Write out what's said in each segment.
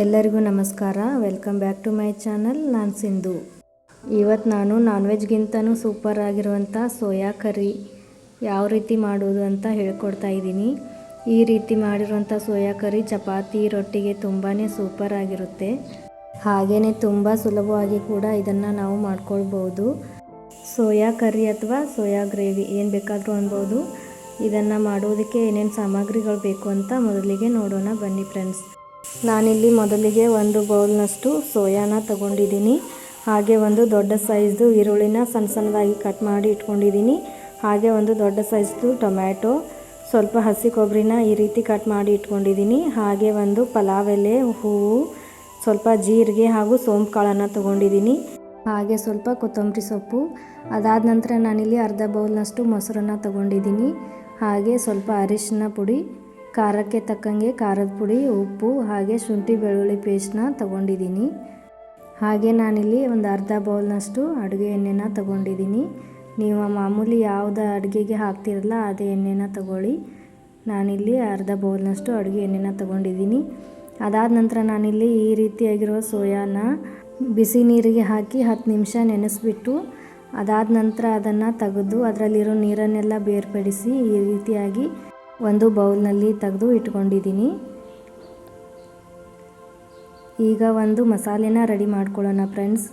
ಎಲ್ಲರಿಗೂ ನಮಸ್ಕಾರ. Welcome back to my channel ನಾನು ಸಿಂಧು. ಇವತ್ತು ನಾನು ನಾನ್ ವೆಜ್ಗಿಂತನೂ ಸೂಪರ್ ಆಗಿರುವಂಥ ಸೋಯಾ ಕರಿ ಯಾವ ರೀತಿ ಮಾಡೋದು ಅಂತ ಹೇಳ್ಕೊಡ್ತಾ ಇದ್ದೀನಿ. ಈ ರೀತಿ ಮಾಡಿರುವಂಥ ಸೋಯಾ ಕರಿ ಚಪಾತಿ, ರೊಟ್ಟಿಗೆ ತುಂಬಾ ಸೂಪರ್ ಆಗಿರುತ್ತೆ. ಹಾಗೆಯೇ ತುಂಬ ಸುಲಭವಾಗಿ ಕೂಡ ಇದನ್ನು ನಾವು ಮಾಡ್ಕೊಳ್ಬೋದು. ಸೋಯಾ ಕರಿ ಅಥವಾ ಸೋಯಾ ಗ್ರೇವಿ ಏನು ಬೇಕಾದರೂ ಅನ್ಬೋದು. ಇದನ್ನು ಮಾಡೋದಕ್ಕೆ ಏನೇನು ಸಾಮಗ್ರಿಗಳು ಬೇಕು ಅಂತ ಮೊದಲಿಗೆ ನೋಡೋಣ ಬನ್ನಿ ಫ್ರೆಂಡ್ಸ್ ನಾನಿಲ್ಲಿ ಮೊದಲಿಗೆ ಒಂದು ಬೌಲ್ನಷ್ಟು ಸೋಯಾನ ತಗೊಂಡಿದ್ದೀನಿ. ಹಾಗೆ ಒಂದು ದೊಡ್ಡ ಸೈಜ್ದು ಈರುಳ್ಳಿನ ಸಣ್ಣ ಸಣ್ಣದಾಗಿ ಕಟ್ ಮಾಡಿ ಇಟ್ಕೊಂಡಿದ್ದೀನಿ. ಹಾಗೆ ಒಂದು ದೊಡ್ಡ ಸೈಜ್ದು ಟೊಮ್ಯಾಟೊ, ಸ್ವಲ್ಪ ಹಸಿ ಕೊಬ್ಬರಿನ ಈ ರೀತಿ ಕಟ್ ಮಾಡಿ ಇಟ್ಕೊಂಡಿದ್ದೀನಿ. ಹಾಗೆ ಒಂದು ಪಲಾವ್ ಎಲೆ, ಹೂವು, ಸ್ವಲ್ಪ ಜೀರಿಗೆ ಹಾಗೂ ಸೋಂಪು ಕಾಳನ್ನು ತೊಗೊಂಡಿದ್ದೀನಿ. ಹಾಗೆ ಸ್ವಲ್ಪ ಕೊತ್ತಂಬರಿ ಸೊಪ್ಪು, ಅದಾದ ನಂತರ ನಾನಿಲ್ಲಿ ಅರ್ಧ ಬೌಲ್ನಷ್ಟು ಮೊಸರನ್ನು ತಗೊಂಡಿದ್ದೀನಿ. ಹಾಗೆ ಸ್ವಲ್ಪ ಅರಿಶಿನ ಪುಡಿ ಖಾರಕ್ಕೆ ತಕ್ಕಂಗೆ ಖಾರದ ಪುಡಿ, ಉಪ್ಪು ಹಾಗೆ ಶುಂಠಿ ಬೆಳ್ಳುಳ್ಳಿ ಪೇಸ್ಟ್ನ ತಗೊಂಡಿದ್ದೀನಿ. ಹಾಗೆ ನಾನಿಲ್ಲಿ ಒಂದು ಅರ್ಧ ಬೌಲ್ನಷ್ಟು ಅಡುಗೆ ಎಣ್ಣೆನ ತಗೊಂಡಿದ್ದೀನಿ. ನೀವು ಮಾಮೂಲಿ ಯಾವುದು ಅಡುಗೆಗೆ ಹಾಕ್ತಿರಲ್ಲ ಅದೇ ಎಣ್ಣೆನ ತಗೊಳ್ಳಿ. ನಾನಿಲ್ಲಿ ಅರ್ಧ ಬೌಲ್ನಷ್ಟು ಅಡುಗೆ ಎಣ್ಣೆನ ತಗೊಂಡಿದ್ದೀನಿ. ಅದಾದ ನಂತರ ನಾನಿಲ್ಲಿ ಈ ರೀತಿಯಾಗಿರೋ ಸೋಯಾನ ಬಿಸಿ ನೀರಿಗೆ ಹಾಕಿ ಹತ್ತು ನಿಮಿಷ ನೆನೆಸ್ಬಿಟ್ಟು, ಅದಾದ ನಂತರ ಅದನ್ನು ತೆಗೆದು ಅದರಲ್ಲಿರೋ ನೀರನ್ನೆಲ್ಲ ಬೇರ್ಪಡಿಸಿ ಈ ರೀತಿಯಾಗಿ ಒಂದು ಬೌಲ್ನಲ್ಲಿ ತೆಗೆದು ಇಟ್ಕೊಂಡಿದ್ದೀನಿ. ಈಗ ಒಂದು ಮಸಾಲೆನ ರೆಡಿ ಮಾಡ್ಕೊಳ್ಳೋಣ ಫ್ರೆಂಡ್ಸ್.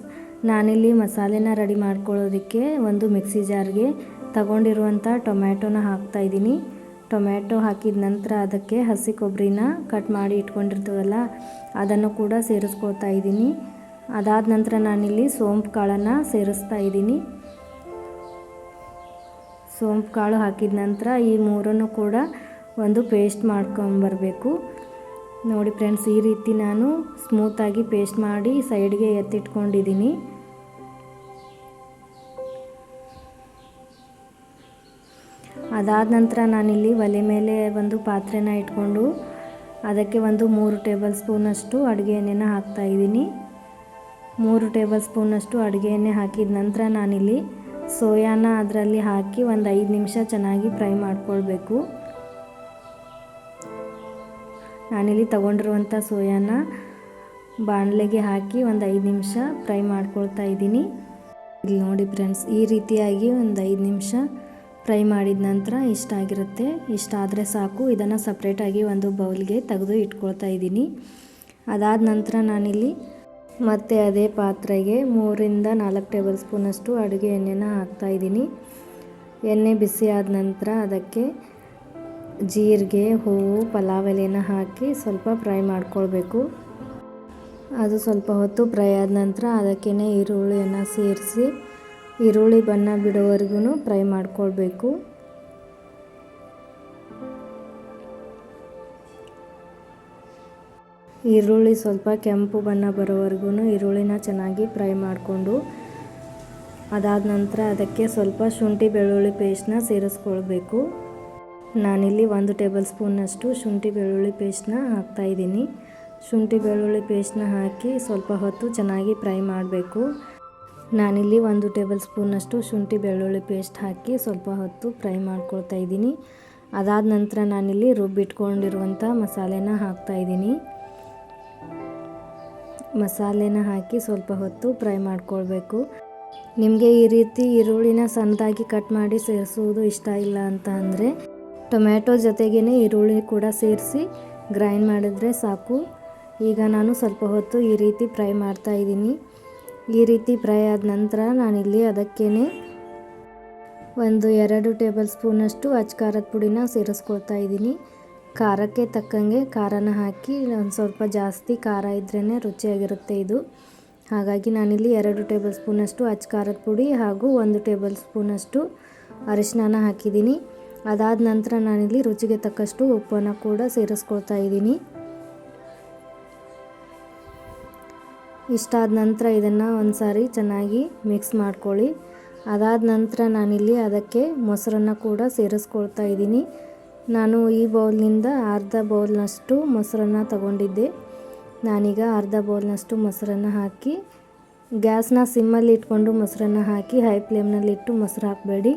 ನಾನಿಲ್ಲಿ ಮಸಾಲೆನ ರೆಡಿ ಮಾಡ್ಕೊಳ್ಳೋದಕ್ಕೆ ಒಂದು ಮಿಕ್ಸಿ ಜಾರ್ಗೆ ತಗೊಂಡಿರುವಂಥ ಟೊಮ್ಯಾಟೊನ ಹಾಕ್ತಾಯಿದ್ದೀನಿ ಟೊಮ್ಯಾಟೊ ಹಾಕಿದ ನಂತರ ಅದಕ್ಕೆ ಹಸಿ ಕೊಬ್ಬರಿನ ಕಟ್ ಮಾಡಿ ಇಟ್ಕೊಂಡಿರ್ತೀವಲ್ಲ, ಅದನ್ನು ಕೂಡ ಸೇರಿಸ್ಕೊಳ್ತಾ ಇದ್ದೀನಿ. ಅದಾದ ನಂತರ ನಾನಿಲ್ಲಿ ಸೋಂಪು ಕಾಳನ್ನು ಸೇರಿಸ್ತಾ ಇದ್ದೀನಿ. ಸೋಂಪು ಕಾಳು ಹಾಕಿದ ನಂತರ ಈ ಮೂರನ್ನು ಕೂಡ ಒಂದು ಪೇಸ್ಟ್ ಮಾಡ್ಕೊಂಬರಬೇಕು. ನೋಡಿ ಫ್ರೆಂಡ್ಸ್, ಈ ರೀತಿ ನಾನು ಸ್ಮೂತಾಗಿ ಪೇಸ್ಟ್ ಮಾಡಿ ಸೈಡ್ಗೆ ಎತ್ತಿಟ್ಕೊಂಡಿದ್ದೀನಿ. ಅದಾದ ನಂತರ ನಾನಿಲ್ಲಿ ಒಲೆ ಮೇಲೆ ಒಂದು ಪಾತ್ರೆನ ಇಟ್ಕೊಂಡು ಅದಕ್ಕೆ ಒಂದು ಮೂರು ಟೇಬಲ್ ಸ್ಪೂನಷ್ಟು ಅಡುಗೆ ಎಣ್ಣೆನ ಹಾಕ್ತಾಯಿದ್ದೀನಿ ಮೂರು ಟೇಬಲ್ ಸ್ಪೂನಷ್ಟು ಅಡುಗೆ ಎಣ್ಣೆ ಹಾಕಿದ ನಂತರ ನಾನಿಲ್ಲಿ ಸೋಯಾನ ಅದರಲ್ಲಿ ಹಾಕಿ ಒಂದು ಐದು ನಿಮಿಷ ಚೆನ್ನಾಗಿ ಫ್ರೈ ಮಾಡ್ಕೊಳ್ಬೇಕು. ನಾನಿಲ್ಲಿ ತಗೊಂಡಿರುವಂಥ ಸೋಯಾನ ಬಾಣಲೆಗೆ ಹಾಕಿ ಒಂದು ಐದು ನಿಮಿಷ ಫ್ರೈ ಮಾಡ್ಕೊಳ್ತಾ ಇದ್ದೀನಿ. ಇಲ್ಲಿ ನೋಡಿ ಫ್ರೆಂಡ್ಸ್, ಈ ರೀತಿಯಾಗಿ ಒಂದು ಐದು ನಿಮಿಷ ಫ್ರೈ ಮಾಡಿದ ನಂತರ ಇಷ್ಟ ಆಗಿರುತ್ತೆ. ಇಷ್ಟ ಆದರೆ ಸಾಕು. ಇದನ್ನು ಸಪ್ರೇಟಾಗಿ ಒಂದು ಬೌಲ್ಗೆ ತೆಗೆದು ಇಟ್ಕೊಳ್ತಾ ಇದ್ದೀನಿ. ಅದಾದ ನಂತರ ನಾನಿಲ್ಲಿ ಮತ್ತು ಅದೇ ಪಾತ್ರೆಗೆ ಮೂರಿಂದ ನಾಲ್ಕು ಟೇಬಲ್ ಸ್ಪೂನಷ್ಟು ಅಡುಗೆ ಎಣ್ಣೆನ ಹಾಕ್ತಾಯಿದ್ದೀನಿ ಎಣ್ಣೆ ಬಿಸಿ ಆದ ನಂತರ ಅದಕ್ಕೆ ಜೀರಿಗೆ, ಹೂವು, ಪಲಾವ್ ಎಲೆನ ಹಾಕಿ ಸ್ವಲ್ಪ ಫ್ರೈ ಮಾಡ್ಕೊಳ್ಬೇಕು. ಅದು ಸ್ವಲ್ಪ ಹೊತ್ತು ಫ್ರೈ ಆದ ನಂತರ ಅದಕ್ಕೇ ಈರುಳ್ಳಿಯನ್ನು ಸೇರಿಸಿ ಈರುಳ್ಳಿ ಬಣ್ಣ ಬಿಡೋವರೆಗೂ ಫ್ರೈ ಮಾಡ್ಕೊಳ್ಬೇಕು. ಈರುಳ್ಳಿ ಸ್ವಲ್ಪ ಕೆಂಪು ಬಣ್ಣ ಬರೋವರೆಗೂ ಈರುಳ್ಳಿನ ಚೆನ್ನಾಗಿ ಫ್ರೈ ಮಾಡಿಕೊಂಡು ಅದಾದ ನಂತರ ಅದಕ್ಕೆ ಸ್ವಲ್ಪ ಶುಂಠಿ ಬೆಳ್ಳುಳ್ಳಿ ಪೇಸ್ಟ್ನ ಸೇರಿಸ್ಕೊಳ್ಬೇಕು. ನಾನಿಲ್ಲಿ ಒಂದು ಟೇಬಲ್ ಸ್ಪೂನ್ನಷ್ಟು ಶುಂಠಿ ಬೆಳ್ಳುಳ್ಳಿ ಪೇಸ್ಟ್ನ ಹಾಕ್ತಾಯಿದ್ದೀನಿ ಶುಂಠಿ ಬೆಳ್ಳುಳ್ಳಿ ಪೇಸ್ಟ್ನ ಹಾಕಿ ಸ್ವಲ್ಪ ಹೊತ್ತು ಚೆನ್ನಾಗಿ ಫ್ರೈ ಮಾಡಬೇಕು. ನಾನಿಲ್ಲಿ ಒಂದು ಟೇಬಲ್ ಸ್ಪೂನಷ್ಟು ಶುಂಠಿ ಬೆಳ್ಳುಳ್ಳಿ ಪೇಸ್ಟ್ ಹಾಕಿ ಸ್ವಲ್ಪ ಹೊತ್ತು ಫ್ರೈ ಮಾಡ್ಕೊಳ್ತಾ ಇದ್ದೀನಿ. ಅದಾದ ನಂತರ ನಾನಿಲ್ಲಿ ರುಬ್ಬಿಟ್ಕೊಂಡಿರುವಂಥ ಮಸಾಲೆನ ಹಾಕ್ತಾಯಿದ್ದೀನಿ ಮಸಾಲೆನ ಹಾಕಿ ಸ್ವಲ್ಪ ಹೊತ್ತು ಫ್ರೈ ಮಾಡ್ಕೊಳ್ಬೇಕು. ನಿಮಗೆ ಈ ರೀತಿ ಈರುಳ್ಳಿನ ಸಣ್ಣದಾಗಿ ಕಟ್ ಮಾಡಿ ಸೇರಿಸುವುದು ಇಷ್ಟ ಇಲ್ಲ ಅಂತ ಅಂದರೆ ಟೊಮ್ಯಾಟೊ ಜೊತೆಗೇ ಈರುಳ್ಳಿ ಕೂಡ ಸೇರಿಸಿ ಗ್ರೈಂಡ್ ಮಾಡಿದ್ರೆ ಸಾಕು. ಈಗ ನಾನು ಸ್ವಲ್ಪ ಹೊತ್ತು ಈ ರೀತಿ ಫ್ರೈ ಮಾಡ್ತಾ ಇದ್ದೀನಿ. ಈ ರೀತಿ ಫ್ರೈ ಆದ ನಂತರ ನಾನಿಲ್ಲಿ ಅದಕ್ಕೇ ಒಂದು ಎರಡು ಟೇಬಲ್ ಸ್ಪೂನಷ್ಟು ಅಚ್ಕಾರದ ಪುಡಿನ ಸೇರಿಸ್ಕೊಳ್ತಾ ಇದ್ದೀನಿ. ಖಾರಕ್ಕೆ ತಕ್ಕಂಗೆ ಖಾರನ ಹಾಕಿ ಒಂದು ಸ್ವಲ್ಪ ಜಾಸ್ತಿ ಖಾರ ಇದ್ರೇ ರುಚಿಯಾಗಿರುತ್ತೆ ಇದು. ಹಾಗಾಗಿ ನಾನಿಲ್ಲಿ ಎರಡು ಟೇಬಲ್ ಸ್ಪೂನಷ್ಟು ಅಚ್ಚ ಖಾರದ ಪುಡಿ ಹಾಗೂ ಒಂದು ಟೇಬಲ್ ಸ್ಪೂನಷ್ಟು ಅರಿಶಿನ ಹಾಕಿದ್ದೀನಿ. ಅದಾದ ನಂತರ ನಾನಿಲ್ಲಿ ರುಚಿಗೆ ತಕ್ಕಷ್ಟು ಉಪ್ಪನ್ನು ಕೂಡ ಸೇರಿಸ್ಕೊಳ್ತಾ ಇದ್ದೀನಿ. ಇಷ್ಟಾದ ನಂತರ ಇದನ್ನು ಒಂದು ಸಾರಿ ಚೆನ್ನಾಗಿ ಮಿಕ್ಸ್ ಮಾಡ್ಕೊಳ್ಳಿ. ಅದಾದ ನಂತರ ನಾನಿಲ್ಲಿ ಅದಕ್ಕೆ ಮೊಸರನ್ನು ಕೂಡ ಸೇರಿಸ್ಕೊಳ್ತಾ ಇದ್ದೀನಿ. ನಾನು ಈ ಬೌಲ್ನಿಂದ ಅರ್ಧ ಬೌಲ್ನಷ್ಟು ಮೊಸರನ್ನು ತಗೊಂಡಿದ್ದೆ. ನಾನೀಗ ಅರ್ಧ ಬೌಲ್ನಷ್ಟು ಮೊಸರನ್ನು ಹಾಕಿ, ಗ್ಯಾಸ್ನ ಸಿಮ್ಮಲ್ಲಿ ಇಟ್ಕೊಂಡು ಮೊಸರನ್ನು ಹಾಕಿ, ಹೈ ಫ್ಲೇಮ್ನಲ್ಲಿಟ್ಟು ಮೊಸರು ಹಾಕಬೇಡಿ.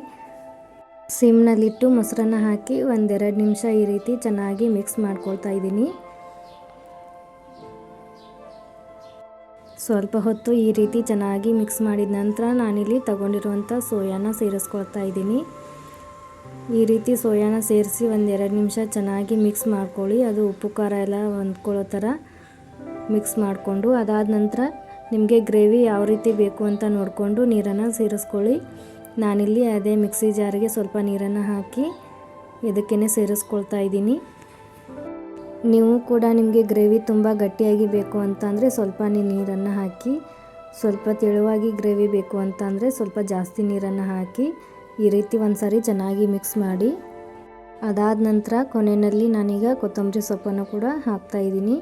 ಸಿಮ್ನಲ್ಲಿಟ್ಟು ಮೊಸರನ್ನು ಹಾಕಿ ಒಂದೆರಡು ನಿಮಿಷ ಈ ರೀತಿ ಚೆನ್ನಾಗಿ ಮಿಕ್ಸ್ ಮಾಡ್ಕೊಳ್ತಾ ಇದ್ದೀನಿ. ಸ್ವಲ್ಪ ಹೊತ್ತು ಈ ರೀತಿ ಚೆನ್ನಾಗಿ ಮಿಕ್ಸ್ ಮಾಡಿದ ನಂತರ ನಾನಿಲ್ಲಿ ತಗೊಂಡಿರುವಂಥ ಸೋಯಾನ ಸೇರಿಸ್ಕೊಳ್ತಾ ಇದ್ದೀನಿ. ಈ ರೀತಿ ಸೋಯಾನ ಸೇರಿಸಿ ಒಂದು ಎರಡು ನಿಮಿಷ ಚೆನ್ನಾಗಿ ಮಿಕ್ಸ್ ಮಾಡ್ಕೊಳ್ಳಿ. ಅದು ಉಪ್ಪು, ಖಾರ ಎಲ್ಲ ಹೊಂದ್ಕೊಳ್ಳೋ ಥರ ಮಿಕ್ಸ್ ಮಾಡಿಕೊಂಡು ಅದಾದ ನಂತರ ನಿಮಗೆ ಗ್ರೇವಿ ಯಾವ ರೀತಿ ಬೇಕು ಅಂತ ನೋಡಿಕೊಂಡು ನೀರನ್ನು ಸೇರಿಸ್ಕೊಳ್ಳಿ. ನಾನಿಲ್ಲಿ ಅದೇ ಮಿಕ್ಸಿ ಜಾರಿಗೆ ಸ್ವಲ್ಪ ನೀರನ್ನು ಹಾಕಿ ಇದಕ್ಕೇ ಸೇರಿಸ್ಕೊಳ್ತಾ ಇದ್ದೀನಿ. ನೀವು ಕೂಡ ನಿಮಗೆ ಗ್ರೇವಿ ತುಂಬ ಗಟ್ಟಿಯಾಗಿ ಬೇಕು ಅಂತಂದರೆ ಸ್ವಲ್ಪ ನೀರನ್ನು ಹಾಕಿ, ಸ್ವಲ್ಪ ತೆಳುವಾಗಿ ಗ್ರೇವಿ ಬೇಕು ಅಂತಂದರೆ ಸ್ವಲ್ಪ ಜಾಸ್ತಿ ನೀರನ್ನು ಹಾಕಿ ಈ ರೀತಿ ಒಂದು ಚೆನ್ನಾಗಿ ಮಿಕ್ಸ್ ಮಾಡಿ. ಅದಾದ ನಂತರ ಕೊನೆಯಲ್ಲಿ ನಾನೀಗ ಕೊತ್ತಂಬರಿ ಸೊಪ್ಪನ್ನು ಕೂಡ ಹಾಕ್ತಾಯಿದ್ದೀನಿ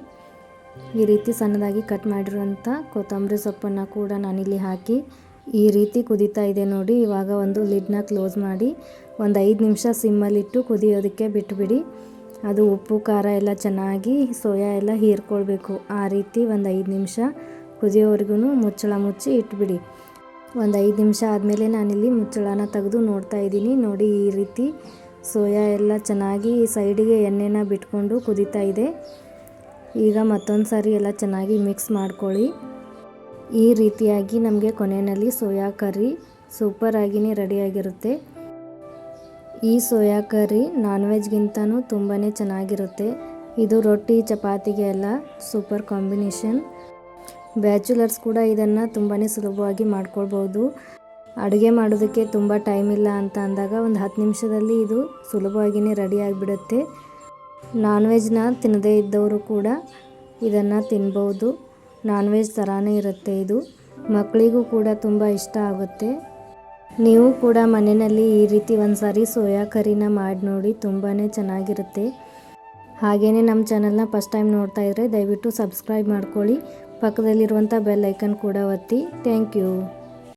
ಈ ರೀತಿ ಸಣ್ಣದಾಗಿ ಕಟ್ ಮಾಡಿರುವಂಥ ಕೊತ್ತಂಬರಿ ಸೊಪ್ಪನ್ನು ಕೂಡ ನಾನಿಲ್ಲಿ ಹಾಕಿ ಈ ರೀತಿ ಕುದೀತಾ ಇದೆ ನೋಡಿ. ಇವಾಗ ಒಂದು ಲಿಡ್ನ ಕ್ಲೋಸ್ ಮಾಡಿ ಒಂದು ಐದು ನಿಮಿಷ ಸಿಮ್ಮಲ್ಲಿಟ್ಟು ಕುದಿಯೋದಕ್ಕೆ ಬಿಟ್ಟುಬಿಡಿ ಅದು ಉಪ್ಪು, ಖಾರ ಎಲ್ಲ ಚೆನ್ನಾಗಿ ಸೋಯಾ ಎಲ್ಲ ಹೀರ್ಕೊಳ್ಬೇಕು. ಆ ರೀತಿ ಒಂದು ಐದು ನಿಮಿಷ ಕುದಿಯೋವರೆಗೂ ಮುಚ್ಚಳ ಮುಚ್ಚಿ ಇಟ್ಬಿಡಿ. ಒಂದು ಐದು ನಿಮಿಷ ಆದಮೇಲೆ ನಾನಿಲ್ಲಿ ಮುಚ್ಚಳನ ತೆಗೆದು ನೋಡ್ತಾ ಇದ್ದೀನಿ. ನೋಡಿ ಈ ರೀತಿ ಸೋಯಾ ಎಲ್ಲ ಚೆನ್ನಾಗಿ ಸೈಡಿಗೆ ಎಣ್ಣೆನ ಬಿಟ್ಕೊಂಡು ಕುದೀತಾ ಇದೆ. ಈಗ ಮತ್ತೊಂದು ಸಾರಿ ಎಲ್ಲ ಚೆನ್ನಾಗಿ ಮಿಕ್ಸ್ ಮಾಡ್ಕೊಳ್ಳಿ. ಈ ರೀತಿಯಾಗಿ ನಮಗೆ ಕೊನೆಯಲ್ಲಿ ಸೋಯಾ ಕರ್ರಿ ಸೂಪರಾಗಿಯೇ ರೆಡಿಯಾಗಿರುತ್ತೆ ಈ ಸೋಯಾ ಕರ್ರಿ ನಾನ್ ವೆಜ್ಗಿಂತನೂ ತುಂಬಾ ಚೆನ್ನಾಗಿರುತ್ತೆ. ಇದು ರೊಟ್ಟಿ, ಚಪಾತಿಗೆ ಎಲ್ಲ ಸೂಪರ್ ಕಾಂಬಿನೇಷನ್. ಬ್ಯಾಚುಲರ್ಸ್ ಕೂಡ ಇದನ್ನು ತುಂಬಾ ಸುಲಭವಾಗಿ ಮಾಡ್ಕೊಳ್ಬೋದು ಅಡುಗೆ ಮಾಡೋದಕ್ಕೆ ತುಂಬ ಟೈಮ್ ಇಲ್ಲ ಅಂತ ಅಂದಾಗ ಒಂದು ಹತ್ತು ನಿಮಿಷದಲ್ಲಿ ಇದು ಸುಲಭವಾಗಿಯೇ ರೆಡಿ ಆಗಿಬಿಡುತ್ತೆ. ನಾನ್ ವೆಜ್ನ ತಿನ್ನದೇ ಇದ್ದವರು ಕೂಡ ಇದನ್ನು ತಿನ್ಬೋದು ನಾನ್ ವೆಜ್ ಥರಾನೇ ಇರುತ್ತೆ ಇದು. ಮಕ್ಕಳಿಗೂ ಕೂಡ ತುಂಬ ಇಷ್ಟ ಆಗುತ್ತೆ. ನೀವು ಕೂಡ ಮನೆಯಲ್ಲಿ ಈ ರೀತಿ ಒಂದು ಸಾರಿ ಸೋಯಾ ಕರಿನ ಮಾಡಿ ನೋಡಿ ತುಂಬಾ ಚೆನ್ನಾಗಿರುತ್ತೆ. ಹಾಗೆಯೇ ನಮ್ಮ ಚಾನಲ್ನ ಫಸ್ಟ್ ಟೈಮ್ ನೋಡ್ತಾ ಇದ್ದರೆ ದಯವಿಟ್ಟು ಸಬ್ಸ್ಕ್ರೈಬ್ ಮಾಡ್ಕೊಳ್ಳಿ. ಪಕ್ಕದಲ್ಲಿರುವಂಥ ಬೆಲ್ ಐಕನ್ ಕೂಡ ಒತ್ತಿ. Thank you.